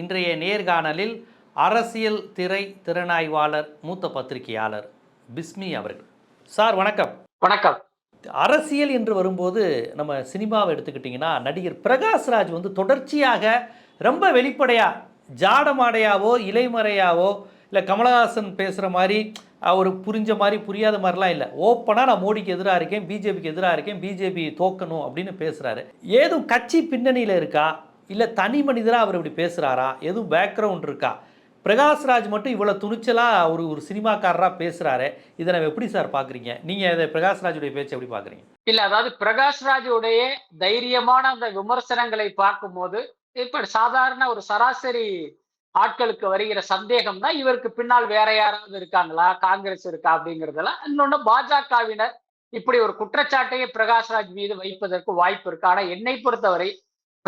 இன்றைய நேர்காணலில் அரசியல் திரை திறனாய்வாளர் மூத்த பத்திரிகையாளர் பிஸ்மி அவர்கள். சார் வணக்கம். வணக்கம். அரசியல் என்று வரும்போது நம்ம சினிமாவை எடுத்துக்கிட்டிங்கன்னா நடிகர் பிரகாஷ்ராஜ் வந்து தொடர்ச்சியாக ரொம்ப வெளிப்படையாக ஜாடமாடையாவோ இலைமறையாவோ இல்லை கமலஹாசன் பேசுகிற மாதிரி அவர் புரிஞ்ச மாதிரி புரியாத மாதிரிலாம் இல்லை. ஓப்பனாக நான் மோடிக்கு எதிராக இருக்கேன் பிஜேபிக்கு எதிராக இருக்கேன் பிஜேபி தோக்கணும் அப்படின்னு பேசுகிறாரு ஏதும் கட்சி பின்னணியில் இருக்கா? இல்லை தனி மனிதராக அவர் இப்படி பேசுகிறாரா எதுவும் பேக்ரவுண்ட் இருக்கா? பிரகாஷ்ராஜ் மட்டும் இவ்வளோ துணிச்சலாக ஒரு ஒரு சினிமாக்காரராக பேசுகிறாரு இதை நம்ம எப்படி சார் பார்க்குறீங்க நீங்கள் இதை பிரகாஷ்ராஜுடைய பேச்சு எப்படி பார்க்குறீங்க இல்லை அதாவது பிரகாஷ்ராஜுடைய தைரியமான அந்த விமர்சனங்களை பார்க்கும்போது இப்போ சாதாரண ஒரு சராசரி ஆட்களுக்கு வருகிற சந்தேகம் தான் இவருக்கு பின்னால் வேற யாராவது இருக்காங்களா? காங்கிரஸ் இருக்கா? அப்படிங்கிறதெல்லாம் இன்னொன்னு பாஜகவினர் இப்படி ஒரு குற்றச்சாட்டையே பிரகாஷ்ராஜ் மீது வைப்பதற்கு வாய்ப்பு இருக்கு. ஆனால் என்னை பொறுத்தவரை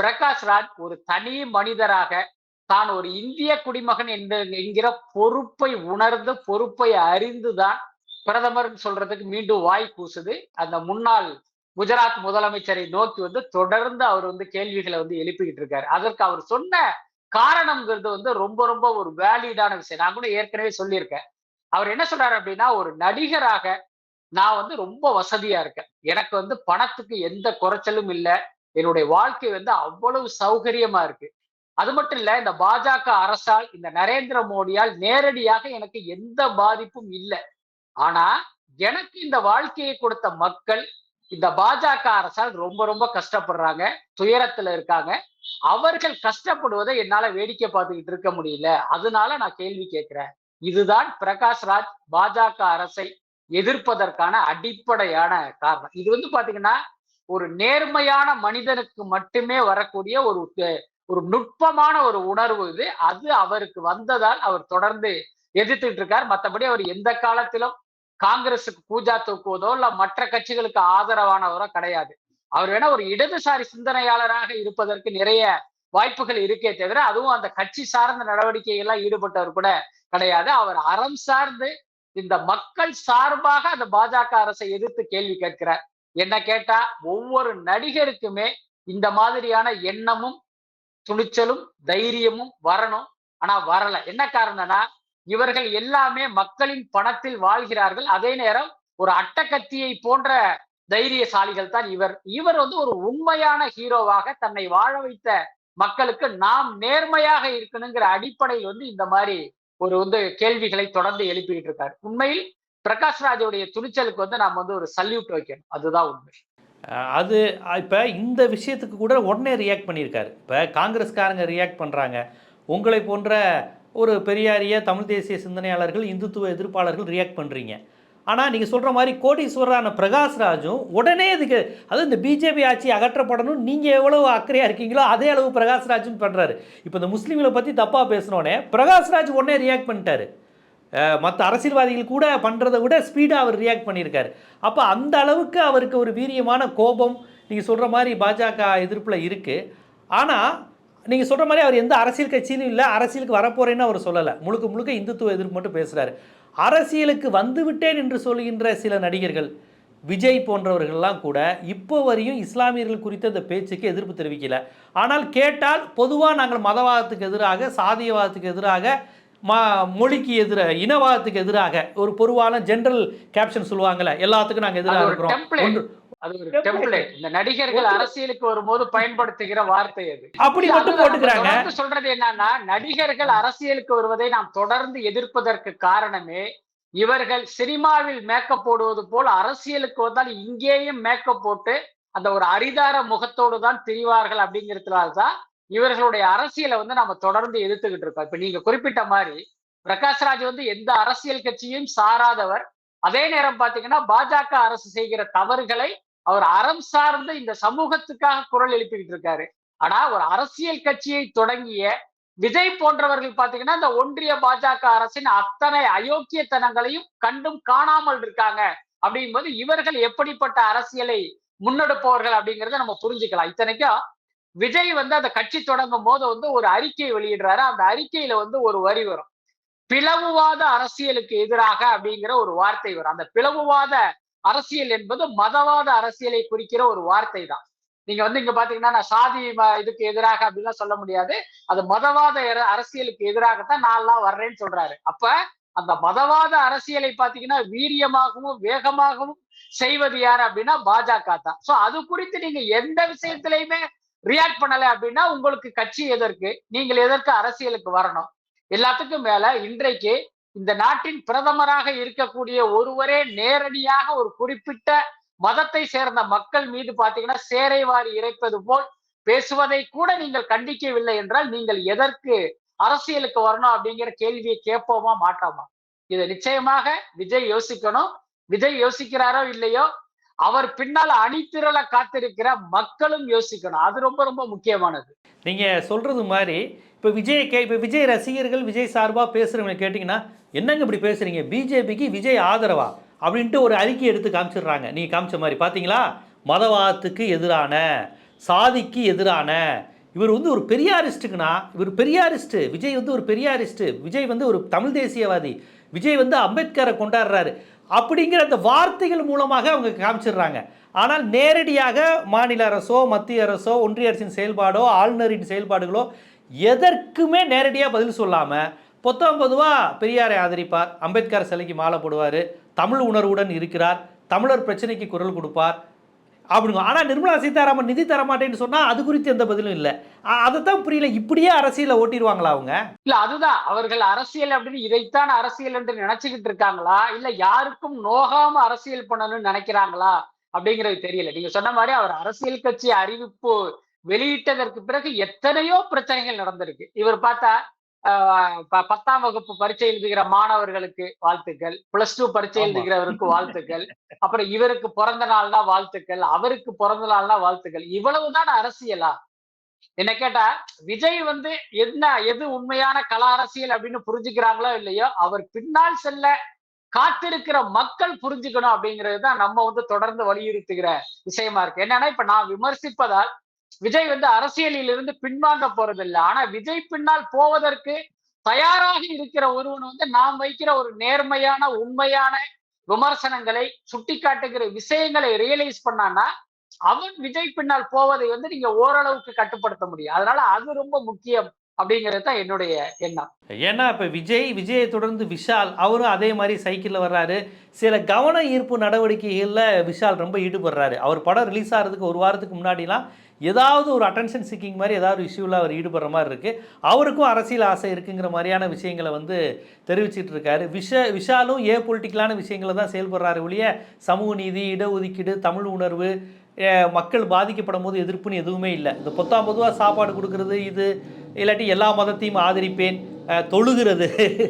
பிரகாஷ்ராஜ் ஒரு தனி மனிதராக தான் ஒரு இந்திய குடிமகன் என்று என்கிற பொறுப்பை உணர்ந்து பொறுப்பை அறிந்துதான் பிரதமர் சொல்றதுக்கு மீண்டும் வாய் கூசுது. அந்த முன்னாள் குஜராத் முதலமைச்சரை நோக்கி வந்து தொடர்ந்து அவர் வந்து கேள்விகளை வந்து எழுப்பிக்கிட்டு இருக்காரு. அதற்கு அவர் சொன்ன காரணம்ங்கிறது வந்து ரொம்ப ரொம்ப ஒரு வேலிடான விஷயம். நான் கூட ஏற்கனவே சொல்லியிருக்கேன். அவர் என்ன சொல்றாரு அப்படின்னா ஒரு நடிகராக நான் வந்து ரொம்ப வசதியா இருக்கேன். எனக்கு வந்து பணத்துக்கு எந்த குறைச்சலும் இல்லை. என்னுடைய வாழ்க்கை வந்து அவ்வளவு சௌகரியமா இருக்கு. அது மட்டும் இல்ல இந்த பாஜக அரசால் இந்த நரேந்திர மோடியால் நேரடியாக எனக்கு எந்த பாதிப்பும் இல்லை. ஆனா எனக்கு இந்த வாழ்க்கையை கொடுத்த மக்கள் இந்த பாஜக அரசால் ரொம்ப ரொம்ப கஷ்டப்படுறாங்க துயரத்துல இருக்காங்க. அவர்கள் கஷ்டப்படுவதை என்னால வேடிக்கை பார்த்துக்கிட்டு இருக்க முடியல. அதனால நான் கேள்வி கேட்கிறேன். இதுதான் பிரகாஷ் ராஜ் பாஜக அரசை எதிர்ப்பதற்கான அடிப்படையான காரணம். இது வந்து பாத்தீங்கன்னா ஒரு நேர்மையான மனிதனுக்கு மட்டுமே வரக்கூடிய ஒரு ஒரு நுட்பமான ஒரு உணர்வு இது. அது அவருக்கு வந்ததால் அவர் தொடர்ந்து எதிர்த்துட்டு இருக்கார். மற்றபடி அவர் எந்த காலத்திலும் காங்கிரஸுக்கு பூஜா தூக்குவதோ இல்ல மற்ற கட்சிகளுக்கு ஆதரவானவரோ கிடையாது. அவர் வேணா ஒரு இடதுசாரி சிந்தனையாளராக இருப்பதற்கு நிறைய வாய்ப்புகள் இருக்கே தவிர அதுவும் அந்த கட்சி சார்ந்த நடவடிக்கைகள்லாம் ஈடுபட்டவர் கூட கிடையாது. அவர் அறம் சார்ந்து இந்த மக்கள் சார்பாக அந்த பாஜக அரசை எதிர்த்து கேள்வி கேட்கிறார். என்ன கேட்டா ஒவ்வொரு நடிகருக்குமே இந்த மாதிரியான எண்ணமும் துணிச்சலும் தைரியமும் வரணும். ஆனா வரல. என்ன காரணம்னா இவர்கள் எல்லாமே மக்களின் பணத்தில் வாழ்கிறார்கள். அதே நேரம் ஒரு அட்டக்கத்தியை போன்ற தைரியசாலிகள் தான் இவர். இவர் வந்து ஒரு உண்மையான ஹீரோவாக தன்னை வாழ வைத்த மக்களுக்கு நாம் நேர்மையாக இருக்கணுங்கிற அடிப்படையில் வந்து இந்த மாதிரி ஒரு வந்து கேள்விகளை தொடர்ந்து எழுப்பிட்டு இருக்காரு. உண்மையில் பிரகாஷ் ராஜோடைய துணிச்சலுக்கு வந்து நாம் வந்து ஒரு சல்யூட் வைக்கணும். அதுதான் உண்மை. அது இப்போ இந்த விஷயத்துக்கு கூட உடனே ரியாக்ட் பண்ணியிருக்காரு. இப்போ காங்கிரஸ்காரங்க ரியாக்ட் பண்ணுறாங்க உங்களை போன்ற ஒரு பெரியாரிய தமிழ் தேசிய சிந்தனையாளர்கள் இந்துத்துவ எதிர்ப்பாளர்கள் ரியாக்ட் பண்ணுறீங்க ஆனால் நீங்கள் சொல்கிற மாதிரி கோடீஸ்வரரான பிரகாஷ்ராஜும் உடனே இதுக்கு அது இந்த பிஜேபி ஆட்சி அகற்றப்படணும் நீங்கள் எவ்வளோ அக்கறையாக இருக்கீங்களோ அதே அளவு பிரகாஷ்ராஜும் பண்ணுறாரு இப்போ இந்த முஸ்லீம்களை பற்றி தப்பாக பேசினோடனே பிரகாஷ்ராஜ் உடனே ரியாக்ட் பண்ணிட்டாரு. மற்ற அரசியல்வாதிகள் கூட பண்ணுறதை விட ஸ்பீடாக அவர் ரியாக்ட் பண்ணியிருக்காரு. அப்போ அந்த அளவுக்கு அவருக்கு ஒரு வீரியமான கோபம் நீங்கள் சொல்கிற மாதிரி பாஜக எதிர்ப்பில் இருக்குது ஆனால் நீங்கள் சொல்கிற மாதிரி அவர் எந்த அரசியல் கட்சியிலும் இல்லை அரசியலுக்கு வரப்போகிறேன்னு அவர் சொல்லலை. முழுக்க முழுக்க இந்துத்துவ எதிர்ப்பு மட்டும் பேசுகிறாரு அரசியலுக்கு வந்துவிட்டேன் என்று சொல்கின்ற சில நடிகர்கள் விஜய் போன்றவர்கள்லாம் கூட இப்போ வரையும் இஸ்லாமியர்கள் குறித்த இந்த பேச்சுக்கு எதிர்ப்பு தெரிவிக்கல. ஆனால் கேட்டால் பொதுவாக நாங்கள் மதவாதத்துக்கு எதிராக சாதியவாதத்துக்கு எதிராக மா மொழிக்கு எதிராக இனவாதத்துக்கு எதிராக ஒரு பொதுவான ஜென்ரல் கேப்ஷன் சொல்லுவாங்கல்ல எல்லாத்துக்கும் நாங்கள் எதிராக இருக்கிறோம். அது ஒரு டெம்ப்ளேட் இந்த நடிகர்கள் அரசியலுக்கு வரும்போது பயன்படுத்துகிற வார்த்தை அது. அப்படி மட்டும் போட்டுக்கிறாங்க. சொல்றது என்னன்னா நடிகர்கள் அரசியலுக்கு வருவதை நாம் தொடர்ந்து எதிர்ப்பதற்கு காரணமே இவர்கள் சினிமாவில் மேக்கப் போடுவது போல் அரசியலுக்கு வந்தால் இங்கேயும் மேக்கப் போட்டு அந்த ஒரு அரிதார முகத்தோடு தான் திரிவார்கள் அப்படிங்கிறதுனால தான் இவர்களுடைய அரசியலை வந்து நம்ம தொடர்ந்து எதிர்த்துக்கிட்டு இருக்கோம். இப்ப நீங்க குறிப்பிட்ட மாதிரி பிரகாஷ்ராஜ் வந்து எந்த அரசியல் கட்சியும் சாராதவர். அதே நேரம் பாத்தீங்கன்னா பாஜக அரசு செய்கிற தவறுகளை அவர் அறம் சார்ந்து இந்த சமூகத்துக்காக குரல் எழுப்பிக்கிட்டு இருக்காரு. ஆனா ஒரு அரசியல் கட்சியை தொடங்கிய விஜய் போன்றவர்கள் பாத்தீங்கன்னா இந்த ஒன்றிய பாஜக அரசின் அத்தனை அயோக்கியத்தனங்களையும் கண்டும் காணாமல் இருக்காங்க. அப்படிங்கும்போது இவர்கள் எப்படிப்பட்ட அரசியலை முன்னெடுப்பவர்கள் அப்படிங்கறத நம்ம புரிஞ்சுக்கலாம். இத்தனைக்கும் விஜய் வந்து அந்த கட்சி தொடங்கும் போது வந்து ஒரு அறிக்கை வெளியிடுறாரு. அந்த அறிக்கையில வந்து ஒரு வரி வரும். பிளவுவாத அரசியலுக்கு எதிராக அப்படிங்கிற ஒரு வார்த்தை வரும். அந்த பிளவுவாத அரசியல் என்பது மதவாத அரசியலை குறிக்கிற ஒரு வார்த்தை தான். நீங்க வந்து இங்க பாத்தீங்கன்னா நான் சாதி இதுக்கு எதிராக அப்படின்லாம் சொல்ல முடியாது. அது மதவாத எர- அரசியலுக்கு எதிராகத்தான் நான் எல்லாம் வர்றேன்னு சொல்றாரு. அப்ப அந்த மதவாத அரசியலை பாத்தீங்கன்னா வீரியமாகவும் வேகமாகவும் செய்வது யாரு அப்படின்னா பாஜக தான். சோ அது குறித்து நீங்க எந்த விஷயத்திலையுமே ரியாக்ட் பண்ணல அப்படின்னா உங்களுக்கு கட்சி எதற்கு நீங்கள் எதற்கு அரசியலுக்கு வரணும்? எல்லாத்துக்கும் மேல இன்றைக்கு இந்த நாட்டின் பிரதமராக இருக்கக்கூடிய ஒருவரே நேரடியாக ஒரு குறிப்பிட்ட மதத்தை சேர்ந்த மக்கள் மீது பாத்தீங்கன்னா சேரை வாரி இறைப்பது போல் பேசுவதை கூட நீங்கள் கண்டிக்கவில்லை என்றால் நீங்கள் எதற்கு அரசியலுக்கு வரணும் அப்படிங்கிற கேள்வியை கேட்போமா மாட்டோமா? இதை நிச்சயமாக விஜய் யோசிக்கணும். விஜய் யோசிக்கிறாரோ இல்லையோ? அவர் பின்னால் அணித்திரள காத்திருக்கிற மக்களும் யோசிக்கணும். அது ரொம்ப ரொம்ப முக்கியமானது. நீங்கள் சொல்கிறது மாதிரி இப்போ விஜய் கே இப்போ விஜய் ரசிகர்கள் விஜய் சார்பாக பேசுகிறவங்க கேட்டிங்கன்னா என்னங்க இப்படி பேசுகிறீங்க பிஜேபிக்கு விஜய் ஆதரவா? அப்படின்ட்டு ஒரு அறிக்கை எடுத்து காமிச்சிடுறாங்க. நீங்கள் காமிச்ச மாதிரி பார்த்தீங்களா மதவாதத்துக்கு எதிரான சாதிக்கு எதிரான இவர் வந்து ஒரு பெரியாரிஸ்ட்டுக்குன்னா இவர் பெரியாரிஸ்ட்டு விஜய் வந்து ஒரு பெரியாரிஸ்ட்டு விஜய் வந்து ஒரு தமிழ் தேசியவாதி விஜய் வந்து அம்பேத்கரை கொண்டாடுறாரு. அப்படிங்கிற அந்த வார்த்தைகள் மூலமாக அவங்க காமிச்சிடுறாங்க. ஆனால் நேரடியாக மாநில அரசோ மத்திய அரசோ ஒன்றிய அரசின் செயல்பாடோ ஆளுநரின் செயல்பாடுகளோ எதற்குமே நேரடியாக பதில் சொல்லாமல் பொத்தாம் பொதுவாக பெரியாரை ஆதரிப்பார் அம்பேத்கர் சிலைக்கு மாலை போடுவார் தமிழ் உணர்வுடன் இருக்கிறார் தமிழர் பிரச்சனைக்கு குரல் கொடுப்பார் அப்படிங்க. ஆனால் நிர்மலா சீதாராமன் நிதி தர மாட்டேன்னு சொன்னால் அது குறித்து எந்த பதிலும் இல்லை. அதை புரியல. இப்படியே அரசியலை ஓட்டிடுவாங்களா அவங்க? இல்ல அதுதான். அவர்கள் அரசியல் அப்படின்னு இதைத்தான் அரசியல் என்று நினைச்சுக்கிட்டு இருக்காங்களா? இல்ல யாருக்கும் நோகாம அரசியல் பண்ணணும்னு நினைக்கிறாங்களா? அப்படிங்கிறது தெரியல. நீங்க சொன்ன மாதிரி அவர் அரசியல் கட்சி அறிவிப்பு வெளியிட்டதற்கு பிறகு எத்தனையோ பிரச்சனைகள் நடந்திருக்கு. இவர் பார்த்தா பத்தாம் வகுப்பு பரீட்சை எழுதுகிற மாணவர்களுக்கு வாழ்த்துக்கள். பிளஸ் டூ பரீட்சை. எழுதுகிறவருக்கு வாழ்த்துக்கள். அப்புறம் இவருக்கு பிறந்த நாள்னா வாழ்த்துக்கள். அவருக்கு பிறந்த நாள்னா வாழ்த்துக்கள். இவ்வளவுதான் அரசியலா? என்ன கேட்டா விஜய் வந்து என்ன எது உண்மையான கல அரசியல் அப்படின்னு புரிஞ்சுக்கிறாங்களோ இல்லையோ அவர் பின்னால் செல்ல காத்திருக்கிற மக்கள் புரிஞ்சுக்கணும் அப்படிங்கிறது தான் நம்ம வந்து தொடர்ந்து வலியுறுத்துகிற விஷயமா இருக்கு. என்னன்னா இப்ப நான் விமர்சிப்பதால் விஜய் வந்து அரசியலில் இருந்து பின்வாங்க போறதில்லை. ஆனா விஜய் பின்னால் போவதற்கு தயாராக இருக்கிற ஒருவன் வந்து நாம் வைக்கிற ஒரு நேர்மையான உண்மையான விமர்சனங்களை சுட்டிக்காட்டுகிற விஷயங்களை ரியலைஸ் பண்ணான்னா அவன் விஜய் பின்னால் போவதை வந்து நீங்க ஓரளவுக்கு கட்டுப்படுத்த முடியும். அதனால அது ரொம்ப முக்கியம் அப்படிங்கிறது தான் என்னுடைய எண்ணம். ஏன்னா இப்போ விஜய் விஜயை தொடர்ந்து விஷால் அவரும் அதே மாதிரி சைக்கிளில் வர்றாரு. சில கவன ஈர்ப்பு நடவடிக்கைகளில் விஷால் ரொம்ப ஈடுபடுறாரு. அவர் படம் ரிலீஸ் ஆகிறதுக்கு ஒரு வாரத்துக்கு முன்னாடிலாம் ஏதாவது ஒரு அட்டென்ஷன் சீக்கிங் மாதிரி ஏதாவது ஒரு இஷ்யூவில் அவர் ஈடுபடுற மாதிரி இருக்குது அவருக்கும் அரசியல் ஆசை இருக்குங்கிற மாதிரியான விஷயங்களை வந்து தெரிவிச்சிட்டு இருக்காரு. விஷ விஷாலும் ஏ பொலிட்டிக்கலான விஷயங்களை தான் செயல்படுறாரு ஒழிய சமூக நீதி இடஒதுக்கீடு தமிழ் உணர்வு மக்கள் பாதிக்கப்படும் போது எதிர்ப்புன்னு எதுவுமே இல்லை. இந்த பொத்தாம் பொதுவாக சாப்பாடு கொடுக்குறது இது இல்லாட்டி எல்லா மதத்தையும் ஆதரிப்பேன் தொழுகிறது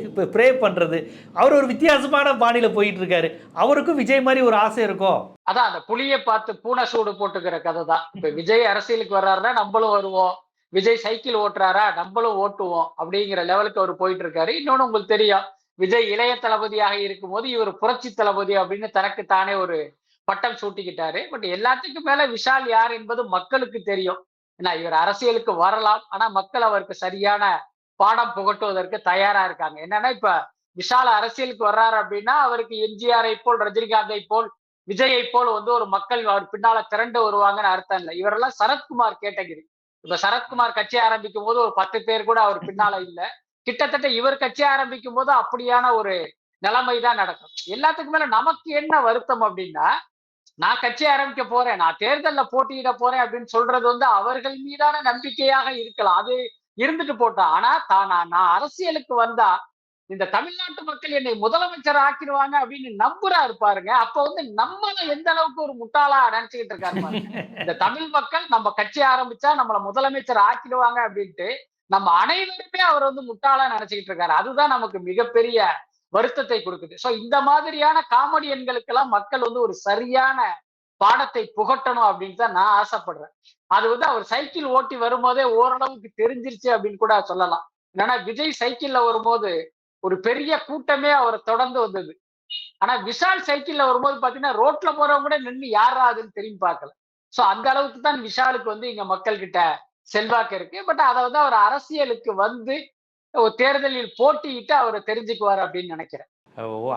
இப்போ ப்ரே பண்ணுறது அவர் ஒரு வித்தியாசமான பாணியில் போயிட்டு இருக்காரு அவருக்கும் விஜய் மாதிரி ஒரு ஆசை இருக்கும். அதான் அந்த புளியை பார்த்து பூனை சூடு போட்டுக்கிற கதை தான் இப்போ விஜய் அரசியலுக்கு வர்றாருன்னா நம்மளும் வருவோம். விஜய் சைக்கிள் ஓட்டுறாரா? நம்மளும் ஓட்டுவோம். அப்படிங்கிற லெவலுக்கு அவர் போயிட்டு இருக்காரு இன்னொன்னு உங்களுக்கு தெரியும். விஜய் இளைய தளபதியாக இருக்கும்போது இவர் புரட்சி தளபதி அப்படின்னு தனக்கு தானே ஒரு பட்டம் சூட்டிக்கிட்டாரு. பட் எல்லாத்துக்கும் மேல விஷால் யார் என்பது மக்களுக்கு தெரியும். ஏன்னா இவர் அரசியலுக்கு வரலாம். ஆனா மக்கள் அவருக்கு சரியான பாடம் புகட்டுவதற்கு தயாரா இருக்காங்க. என்னன்னா இப்ப விஷால அரசியலுக்கு வர்றாரு அப்படின்னா அவருக்கு எம்ஜிஆரை போல் ரஜினிகாந்தை போல் விஜயை போல் வந்து ஒரு மக்கள் அவர் பின்னால திரண்டு வருவாங்கன்னு அர்த்தம் இல்லை. இவரெல்லாம் சரத்குமார் கேட்டகிரி. இப்ப சரத்குமார் கட்சி ஆரம்பிக்கும் போது ஒரு பத்து பேர் கூட அவர் பின்னால இல்ல. கிட்டத்தட்ட இவர் கட்சி ஆரம்பிக்கும் போது அப்படியான ஒரு நிலைமை தான் நடக்கும். எல்லாத்துக்கும் மேல நமக்கு என்ன வருத்தம் அப்படின்னா நான் கட்சி ஆரம்பிக்க போறேன் நான் தேர்தலில் போட்டியிட போறேன் அப்படின்னு சொல்றது வந்து அவர்கள் மீதான நம்பிக்கையாக இருக்கலாம். அது இருந்துட்டு போட்டோம் ஆனா தான் நான் அரசியலுக்கு வந்தா இந்த தமிழ்நாட்டு மக்கள் என்னை முதலமைச்சர் ஆக்கிடுவாங்க அப்படின்னு நம்புறாரு பாருங்க. அப்ப வந்து நம்மள எந்த அளவுக்கு ஒரு முட்டாளா நினைச்சுக்கிட்டு இருக்காரு இந்த தமிழ் மக்கள் நம்ம கட்சி ஆரம்பிச்சா நம்மள முதலமைச்சர் ஆக்கிடுவாங்க அப்படின்ட்டு நம்ம அனைவருமே அவர் வந்து முட்டாளா நினைச்சுக்கிட்டு இருக்காரு. அதுதான் நமக்கு மிகப்பெரிய வருத்தத்தை கொடுக்குது. சோ இந்த மாதிரியான காமெடியன்களுக்கெல்லாம் மக்கள் வந்து ஒரு சரியான பாடத்தை புகட்டணும் அப்படின்னு தான் நான் ஆசைப்படுறேன். அது வந்து அவர் சைக்கிள் ஓட்டி வரும்போதே ஓரளவுக்கு தெரிஞ்சிருச்சு அப்படின்னு கூட சொல்லலாம். என்னன்னா விஜய் சைக்கிள்ல வரும்போது ஒரு பெரிய கூட்டமே அவரை தொடர்ந்து வந்தது. ஆனா விஷால் சைக்கிள்ல வரும்போது பாத்தீங்கன்னா ரோட்ல போறவங்க கூட நின்று யாரா அதுன்னு திரும்பி பார்க்கல. சோ அந்த அளவுக்கு தான் விஷாலுக்கு வந்து இங்க மக்கள் கிட்ட செல்வாக்கு இருக்கு. பட் அதை வந்து அவர் அரசியலுக்கு வந்து தேர்தலில் போட்டியிட்டு அவரை தெரிஞ்சுக்குவார் அப்படின்னு நினைக்கிறேன்.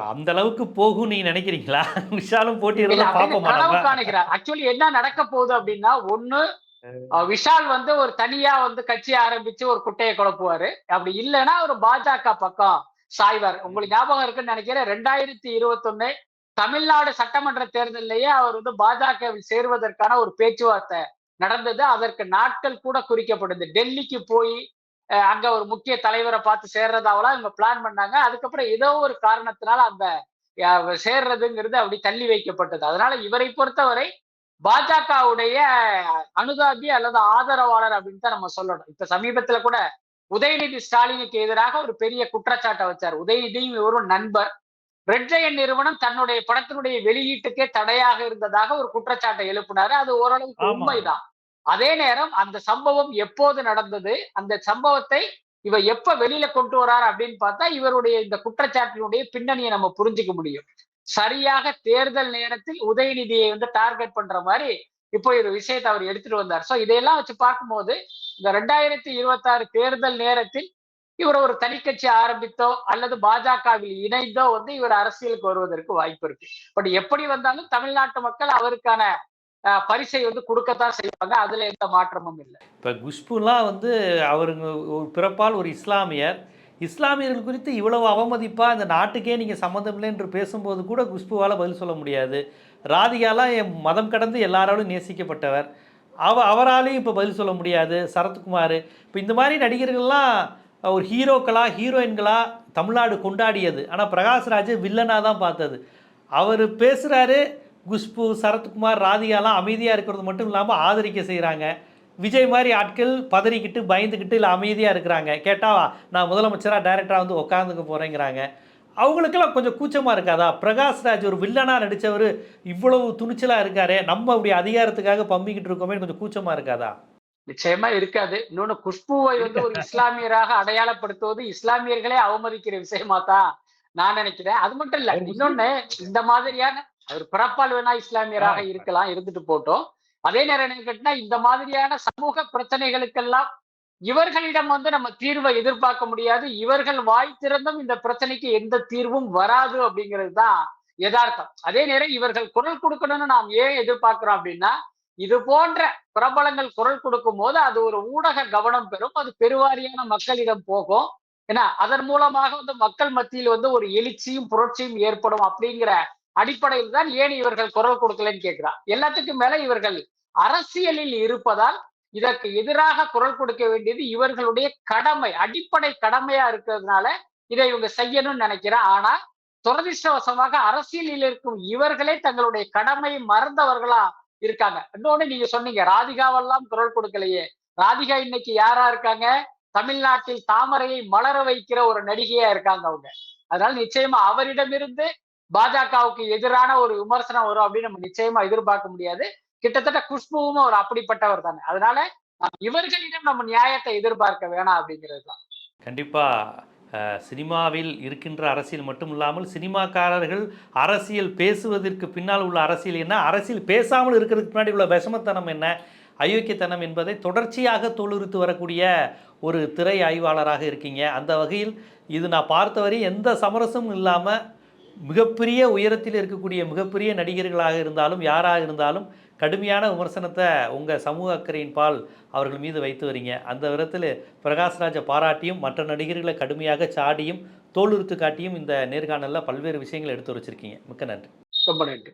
அந்த அளவுக்கு போகும் நீங்க நினைக்கிறீங்களா? விஷாலும் நம்ம காணுகிறார். ஆக்சுவலி என்ன நடக்க போகுது அப்படின்னா ஒண்ணு விஷால் வந்து ஒரு தனியா வந்து கட்சி ஆரம்பிச்சு ஒரு குட்டையை குழப்புவாரு அப்படி இல்லைன்னா ஒரு பாஜக பக்கம் சாய்வார். உங்களுக்கு ஞாபகம் இருக்குன்னு நினைக்கிறேன் ரெண்டாயிரத்தி இருபத்தொன்னு தமிழ்நாடு சட்டமன்ற தேர்தலிலேயே அவர் வந்து பாஜகவில் சேருவதற்கான ஒரு பேச்சுவார்த்தை நடந்தது. அதற்கு நாட்கள் கூட குறிக்கப்படுது. டெல்லிக்கு போய் அங்க ஒரு முக்கிய தலைவரை பார்த்து சேர்றதாவெல்லாம் இவங்க பிளான் பண்ணாங்க. அதுக்கப்புறம் ஏதோ ஒரு காரணத்தினால அந்த சேர்றதுங்கிறது அப்படி தள்ளி வைக்கப்பட்டது. அதனால இவரை பொறுத்தவரை பாஜகவுடைய அனுதாபி அல்லது ஆதரவாளர் அப்படின்னு தான் நம்ம சொல்லணும். இப்ப சமீபத்துல கூட உதயநிதி ஸ்டாலினுக்கு எதிராக ஒரு பெரிய குற்றச்சாட்டை வச்சார். உதயநிதியும் ஒரு நண்பர். ரெட் ஜெயன் நிறுவனம் தன்னுடைய படத்தினுடைய வெளியீட்டுக்கே தடையாக இருந்ததாக ஒரு குற்றச்சாட்டை எழுப்பினாரு. அது ஓரளவுக்கு. உண்மைதான். அதே நேரம் அந்த சம்பவம் எப்போது நடந்தது? அந்த சம்பவத்தை இவர் எப்ப வெளியில கொண்டு வரார் அப்படின்னு பார்த்தா இவருடைய இந்த குற்றச்சாட்டினுடைய பின்னணியை நம்ம புரிஞ்சுக்க முடியும். சரியாக தேர்தல் நேரத்தில் உதயநிதியை வந்து டார்கெட் பண்ற மாதிரி இப்போ ஒரு விஷயத்தை அவர் எடுத்துட்டு வந்தார். சோ இதையெல்லாம் வச்சு பார்க்கும்போது இந்த ரெண்டாயிரத்தி இருபத்தாறு தேர்தல் நேரத்தில் இவர் ஒரு தனிக்கட்சி ஆரம்பித்தோ அல்லது பாஜகவில் இணைந்தோ வந்து இவர் அரசியலுக்கு வருவதற்கு வாய்ப்பு இருக்கு. பட் எப்படி வந்தாலும் தமிழ்நாட்டு மக்கள் அவருக்கான பரிசை வந்து கொடுக்கத்தான் செய்வாங்க. அதுல எந்த மாற்றமும் இல்லை. இப்போ குஷ்புலாம் வந்து அவருங்க ஒரு பிறப்பால் ஒரு இஸ்லாமியர். இஸ்லாமியர்கள் குறித்து இவ்வளவு அவமதிப்பாக இந்த நாட்டுக்கே நீங்கள் சம்மந்தம் இல்லை என்று பேசும்போது கூட குஷ்புவால் பதில் சொல்ல முடியாது. ராதிகாலாம் என் மதம் கடந்து எல்லாராலும் நேசிக்கப்பட்டவர். அவ அவராலையும் இப்போ பதில் சொல்ல முடியாது. சரத்குமார். இப்போ இந்த மாதிரி நடிகர்கள்லாம் ஒரு ஹீரோக்களா ஹீரோயின்களா தமிழ்நாடு கொண்டாடியது. ஆனால் பிரகாஷ்ராஜ் வில்லனாக தான் பார்த்தது. அவர் பேசுகிறாரு குஷ்பு சரத்குமார் ராதிகாலாம் அமைதியாக இருக்கிறது மட்டும் இல்லாமல் ஆதரிக்க செய்கிறாங்க விஜய் மாதிரி ஆட்கள் பதறிக்கிட்டு பயந்துக்கிட்டு இல்லை அமைதியாக இருக்கிறாங்க. கேட்டா நான் முதலமைச்சராக டைரக்டராக வந்து உட்காந்துக்க போகிறேங்கிறாங்க அவங்களுக்கெல்லாம் கொஞ்சம் கூச்சமாக இருக்காதா? பிரகாஷ்ராஜ் ஒரு வில்லனாக நடித்தவர் இவ்வளவு துணிச்சலாக இருக்காரே. நம்ம அப்படி அதிகாரத்துக்காக பம்பிக்கிட்டு இருக்கோமே கொஞ்சம் கூச்சமாக இருக்காதா? நிச்சயமா இருக்காது. இன்னொன்னு குஷ்புவை வந்து ஒரு இஸ்லாமியராக அடையாளப்படுத்துவது இஸ்லாமியர்களே அவமதிக்கிற விஷயமா தான் நான் நினைக்கிறேன். அது மட்டும் இல்ல இன்னொன்னு இந்த மாதிரியான அவர் பிறப்பால் வேணா இஸ்லாமியராக இருக்கலாம் இருந்துட்டு போட்டோம். அதே நேரம் என்ன கேட்டா இந்த மாதிரியான சமூக பிரச்சனைகளுக்கெல்லாம் இவர்களிடம் வந்து நம்ம தீர்வை எதிர்பார்க்க முடியாது. இவர்கள் வாய் திறந்தும் இந்த பிரச்சனைக்கு எந்த தீர்வும் வராது அப்படிங்கிறது தான் யதார்த்தம். அதே நேரம் இவர்கள் குரல் கொடுக்கணும்னு நாம் ஏன் எதிர்பார்க்கிறோம் அப்படின்னா இது போன்ற பிரபலங்கள் குரல் கொடுக்கும் போது அது ஒரு ஊடக கவனம் பெறும் அது பெருவாரியான மக்களிடம் போகும். ஏன்னா அதன் மூலமாக வந்து மக்கள் மத்தியில் வந்து ஒரு எழுச்சியும் புரட்சியும் ஏற்படும் அப்படிங்கிற அடிப்படையில் தான் ஏன் இவர்கள் குரல் கொடுக்கலன்னு கேட்கிறார் எல்லாத்துக்கும் மேல இவர்கள் அரசியலில் இருப்பதால் இதற்கு எதிராக குரல் கொடுக்க வேண்டியது இவர்களுடைய கடமை அடிப்படை கடமையா இருக்கிறதுனால இதை இவங்க செய்யணும்னு நினைக்கிறேன். ஆனா துரதிருஷ்டவசமாக அரசியலில் இருக்கும் இவர்களே தங்களுடைய கடமையை மறந்தவர்களா இருக்காங்க. இன்னொன்னு நீங்க சொன்னீங்க ராதிகாவெல்லாம் குரல் கொடுக்கலையே. ராதிகா இன்னைக்கு யாரா இருக்காங்க? தமிழ்நாட்டில் தாமரையை மலர வைக்கிற ஒரு நடிகையா இருக்காங்க அவங்க. அதனால நிச்சயமா அவரிடமிருந்து பாஜகவுக்கு எதிரான ஒரு விமர்சனம் வரும் அப்படின்னு நம்ம நிச்சயமா எதிர்பார்க்க முடியாது. கிட்டத்தட்ட குஷ்புவும் ஒரு அப்படிப்பட்டவர் தானே. அதனால இவர்களிடம் நம்ம நியாயத்தை எதிர்பார்க்க வேணாம் அப்படிங்கிறது தான். கண்டிப்பா சினிமாவில் இருக்கின்ற அரசியல் மட்டும் இல்லாமல் சினிமாக்காரர்கள் அரசியல் பேசுவதற்கு பின்னால் உள்ள அரசியல் என்ன? அரசியல் பேசாமல் இருக்கிறதுக்கு பின்னாடி உள்ள விஷமத்தனம் என்ன? அயோக்கியத்தனம் என்பதை தொடர்ச்சியாக தொழுறுத்து வரக்கூடிய ஒரு திரை ஆய்வாளராக இருக்கீங்க. அந்த வகையில் இது நான் பார்த்தவரை எந்த சமரசமும் இல்லாமல் மிகப்பெரிய உயரத்தில் இருக்கக்கூடிய மிகப்பெரிய நடிகர்களாக இருந்தாலும் யாராக இருந்தாலும் கடுமையான விமர்சனத்தை உங்கள் சமூக அக்கறையின் பால் அவர்கள் மீது வைத்து வரீங்க. அந்த விதத்தில் பிரகாஷ்ராஜை பாராட்டியும் மற்ற நடிகர்களை கடுமையாக சாடியும் தோலுறுத்து காட்டியும் இந்த நேர்காணலில் பல்வேறு விஷயங்களை எடுத்து வச்சுருக்கீங்க. மிக்க நன்றி. ரொம்ப நன்றி.